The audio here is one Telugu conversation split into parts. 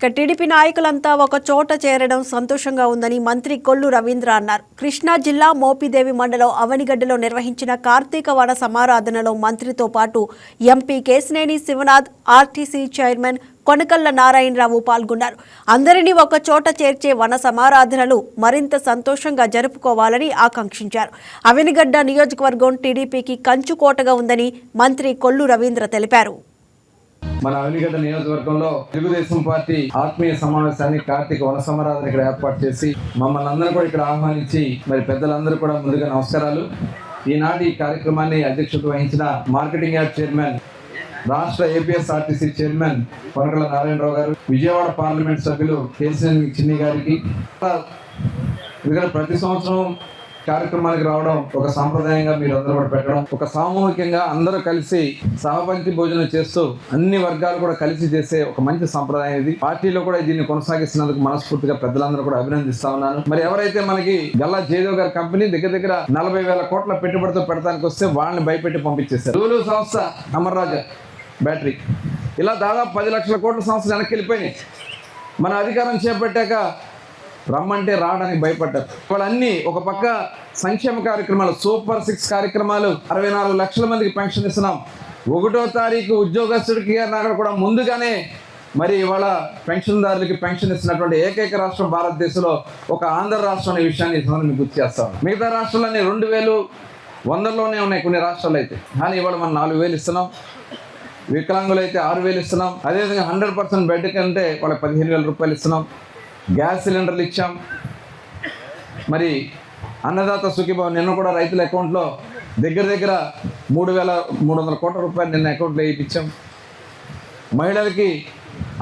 ఇక టీడీపీ నాయకులంతా ఒక చోట చేరడం సంతోషంగా ఉందని మంత్రి కొల్లు రవీంద్ర అన్నారు. కృష్ణా జిల్లా మోపిదేవి మండలం అవనిగడ్డలో నిర్వహించిన కార్తీక వన సమారాధనలో మంత్రితో పాటు MP Kesineni Sivanath RTC chairman Konakalla Narayana Rao పాల్గొన్నారు. అందరినీ ఒక చోట చేర్చే వన సమారాధనలు మరింత సంతోషంగా జరుపుకోవాలని ఆకాంక్షించారు. అవినిగడ్డ నియోజకవర్గం టీడీపీకి కంచుకోటగా ఉందని మంత్రి కొల్లు రవీంద్ర తెలిపారు. మన అవినిగడ్డ నియోజకవర్గంలో తెలుగుదేశం పార్టీ ఆత్మీయ సమావేశాన్ని కార్తీక వన ఇక్కడ ఏర్పాటు చేసి మమ్మల్ని అందరూ కూడా ఇక్కడ ఆహ్వానించి మరి పెద్దలందరూ కూడా ముందుగా నమస్కారాలు. ఈనాటి ఈ కార్యక్రమాన్ని అధ్యక్షత వహించిన మార్కెటింగ్ యార్డ్ చైర్మన్ రాష్ట్ర ఏపీఎస్ఆర్టీసీ చైర్మన్ కొనకల నారాయణరావు గారు విజయవాడ పార్లమెంట్ సభ్యులు కేసీఎన్ చిన్ని గారికి. ఇక్కడ ప్రతి సంవత్సరం కార్యక్రమానికి రావడం ఒక సాంప్రదాయంగా మీరు అందరూ కూడా పెట్టడం ఒక సామూహికంగా అందరూ కలిసి సహపంక్తి భోజనం చేస్తూ అన్ని వర్గాలు కూడా కలిసి చేసే ఒక మంచి సాంప్రదాయం ఇది. పార్టీలో కూడా దీన్ని కొనసాగిస్తున్నందుకు మనస్ఫూర్తిగా పెద్దలందరూ కూడా అభినందిస్తా ఉన్నాను. మరి ఎవరైతే మనకి గల్లా జయదేవ్ గారి కంపెనీ దగ్గర దగ్గర నలభై వేల కోట్ల పెట్టుబడితో పెడతానికి వస్తే వాళ్ళని భయపెట్టి పంపించేశారు. లూలు సంస్థ అమర్రాజా బ్యాటరీ. ఇలా దాదాపు పది లక్షల కోట్ల సంస్థలు వెనక్కి వెళ్ళిపోయినాయి. మన అధికారం చేపట్టాక రమ్మంటే రావడానికి భయపడ్డారు. వాళ్ళన్నీ ఒక పక్క సంక్షేమ కార్యక్రమాలు సూపర్ సిక్స్ కార్యక్రమాలు అరవై నాలుగు లక్షల మందికి పెన్షన్ ఇస్తున్నాం. ఒకటో తారీఖు ఉద్యోగస్తుడికి అన్నాక కూడా ముందుగానే మరి ఇవాళ పెన్షన్దారులకి పెన్షన్ ఇస్తున్నటువంటి ఏకైక రాష్ట్రం భారతదేశంలో ఒక ఆంధ్ర రాష్ట్రం అనే విషయాన్ని ఈ మీకు గుర్తు చేస్తాం మిగతా రాష్ట్రాలన్నీ రెండు వేలు వందల్లోనే ఉన్నాయి కొన్ని రాష్ట్రాలు అయితే. కానీ ఇవాళ మనం నాలుగు వేలు ఇస్తున్నాం. వికలాంగులు అయితే ఆరు వేలు ఇస్తున్నాం. అదేవిధంగా హండ్రెడ్ పర్సెంట్ బెడ్ కంటే వాళ్ళకి పదిహేను వేల రూపాయలు ఇస్తున్నాం. గ్యాస్ సిలిండర్లు ఇచ్చాం. మరి అన్నదాత సుఖీభావం నిన్న కూడా రైతుల అకౌంట్లో దగ్గర దగ్గర మూడు వేల మూడు వందల కోట్ల రూపాయలు నిన్న అకౌంట్లో వేయించాం. మహిళలకి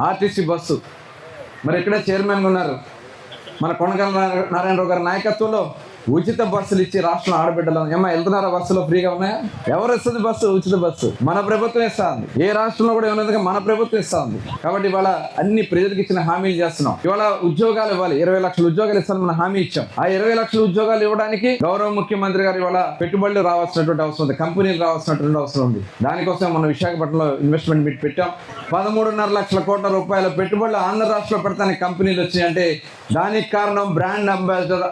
ఆర్టీసీ బస్సు. మరి ఇక్కడే చైర్మన్గా ఉన్నారు మన కొనగల నారాయణరావు గారి నాయకత్వంలో ఉచిత బస్సులు ఇచ్చి రాష్ట్రం ఆడబిడ్డలు ఏమో వెళ్తున్నారా బస్సులో? ఫ్రీగా ఉన్నాయా? ఎవరు ఇస్తుంది బస్సు? ఉచిత బస్సు. మన ప్రభుత్వం ఇస్తా ఉంది ఏ రాష్ట్రంలో కూడా ఉన్నది మన ప్రభుత్వం ఇస్తా ఉంది కాబట్టి ఇవాళ అన్ని ప్రజలకు ఇచ్చిన హామీలు చేస్తున్నాం. ఇవాళ ఉద్యోగాలు ఇవ్వాలి. ఇరవై లక్షల ఉద్యోగాలు ఇస్తాను మనం హామీ ఇచ్చాం. ఆ ఇరవై లక్షల ఉద్యోగాలు ఇవ్వడానికి గౌరవ ముఖ్యమంత్రి గారు ఇవాళ పెట్టుబడులు రావాల్సినటువంటి అవసరం ఉంది. కంపెనీలు రావాల్సినటువంటి అవసరం ఉంది. దానికోసం మనం విశాఖపట్నంలో ఇన్వెస్ట్మెంట్ మీట్ పెట్టాం. పదమూడున్నర లక్షల కోట్ల రూపాయల పెట్టుబడులు ఆంధ్ర రాష్ట్రంలో పెడతానికి కంపెనీలు వచ్చాయంటే దానికి కారణం బ్రాండ్ అంబాసిడర్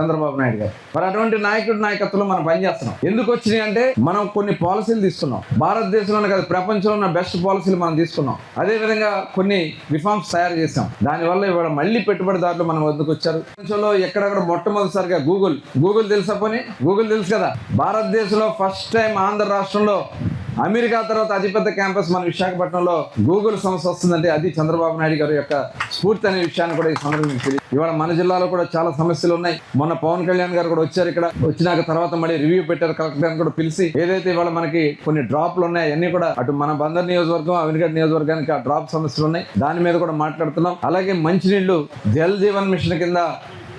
చంద్రబాబు నాయుడు గారు. మరి అటువంటి నాయకుడి నాయకత్వంలో మనం పనిచేస్తున్నాం ఎందుకు వచ్చినాయి అంటే మనం కొన్ని పాలసీలు తీసుకున్నాం. భారతదేశంలోనే కాదు ప్రపంచంలో ఉన్న బెస్ట్ పాలసీలు మనం తీసుకున్నాం. అదే విధంగా కొన్ని రిఫార్మ్స్ తయారు చేసాం దానివల్ల ఇవాళ మళ్ళీ పెట్టుబడిదారులు మనం ఎందుకు వచ్చారు. ప్రపంచంలో ఎక్కడెక్కడ మొట్టమొదటిసారిగా గూగుల్ గూగుల్ తెలుసా పని? గూగుల్ తెలుసు కదా? భారతదేశంలో ఫస్ట్ టైం ఆంధ్ర రాష్ట్రంలో అమెరికా తర్వాత అతిపెద్ద క్యాంపస్ మన విశాఖపట్నంలో గూగుల్ సంస్థ వస్తుందంటే అది చంద్రబాబు నాయుడు గారి యొక్క స్ఫూర్తి అనే విషయాన్ని కూడా ఈ సందర్భంగా తెలియదు ఇవాళ మన జిల్లాలో కూడా చాలా సమస్యలు ఉన్నాయి. మొన్న పవన్ కళ్యాణ్ గారు కూడా వచ్చారు ఇక్కడ. వచ్చినాక తర్వాత మళ్ళీ రివ్యూ పెట్టారు కలెక్టర్ గారిని కూడా పిలిచి. ఏదైతే ఇవాళ మనకి కొన్ని డ్రాప్లు ఉన్నాయి అన్ని కూడా అటు మన బందర్ నియోజకవర్గం అవినిగడ్డ నియోజకవర్గానికి ఆ డ్రాప్ సమస్యలు ఉన్నాయి. దాని మీద కూడా మాట్లాడుతున్నాం. అలాగే మంచినీళ్ళు జల్ జీవన్ మిషన్ కింద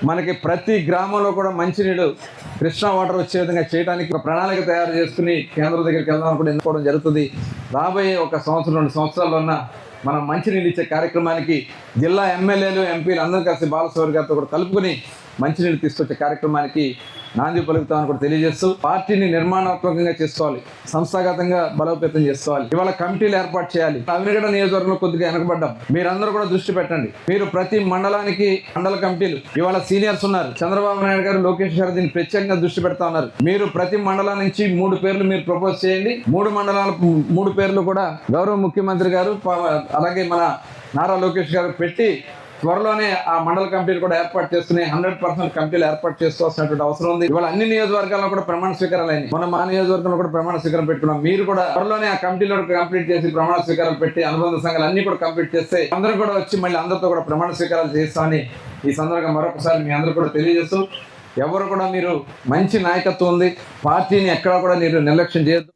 మనకి ప్రతి గ్రామంలో కూడా మంచినీళ్ళు కృష్ణా వాటర్ వచ్చే విధంగా చేయడానికి ఒక ప్రణాళిక తయారు చేసుకుని కేంద్రం దగ్గరికి వెళ్దాం కూడా ఎన్నుకోవడం జరుగుతుంది. రాబోయే ఒక సంవత్సరం రెండు సంవత్సరాల్లో ఉన్న మనం మంచినీళ్ళు ఇచ్చే కార్యక్రమానికి జిల్లా ఎమ్మెల్యేలు ఎంపీలు అందరూ కలిసి బాలసౌరి గారితో కూడా కలుపుకొని మంచినీళ్ళు తీసుకొచ్చే కార్యక్రమానికి నాంది పలుకుతామని కూడా తెలియజేస్తూ పార్టీని నిర్మాణాత్మకంగా చేసుకోవాలి సంస్థాగతంగా బలోపేతం చేసుకోవాలి. ఇవాళ కమిటీలు ఏర్పాటు చేయాలి. అవినగడ నియోజకవర్గంలో కొద్దిగా వెనకబడ్డాం. మీరందరూ కూడా దృష్టి పెట్టండి. మీరు ప్రతి మండలానికి మండల కమిటీలు. ఇవాళ సీనియర్స్ ఉన్నారు. చంద్రబాబు నాయుడు గారు లోకేష్ గారు దీన్ని ప్రత్యేకంగా దృష్టి పెడతా ఉన్నారు. మీరు ప్రతి మండలం నుంచి మూడు పేర్లు మీరు ప్రపోజ్ చేయండి. మూడు మండలాల మూడు పేర్లు కూడా గౌరవ ముఖ్యమంత్రి గారు అలాగే మన నారా లోకేష్ గారు పెట్టి త్వరలోనే ఆ మండల కమిటీలు కూడా ఏర్పాటు చేసుకుని హండ్రెడ్ పర్సెంట్ కమిటీలు ఏర్పాటు చేసుకోవాల్సినటువంటి అవసరం ఉంది. ఇవాళ అన్ని నియోజకవర్గాల్లో కూడా ప్రమాణ స్వీకారాలు అయినాయి. మన మా నియోజకవర్గంలో కూడా ప్రమాణ స్వీకారం పెట్టుకున్నాం. మీరు కూడా త్వరలోనే ఆ కమిటీలో కంప్లీట్ చేసి ప్రమాణ స్వీకారాలు పెట్టి అనుబంధ సంఘాలు అన్ని కూడా కంప్లీట్ చేస్తే అందరూ కూడా వచ్చి మళ్ళీ అందరితో కూడా ప్రమాణ స్వీకారాలు చేస్తామని ఈ సందర్భంగా మరొకసారి మీ అందరూ కూడా తెలియజేస్తూ ఎవరు కూడా మీరు మంచి నాయకత్వం ఉంది. పార్టీని ఎక్కడా కూడా మీరు నిర్లక్ష్యం చేయొద్దు.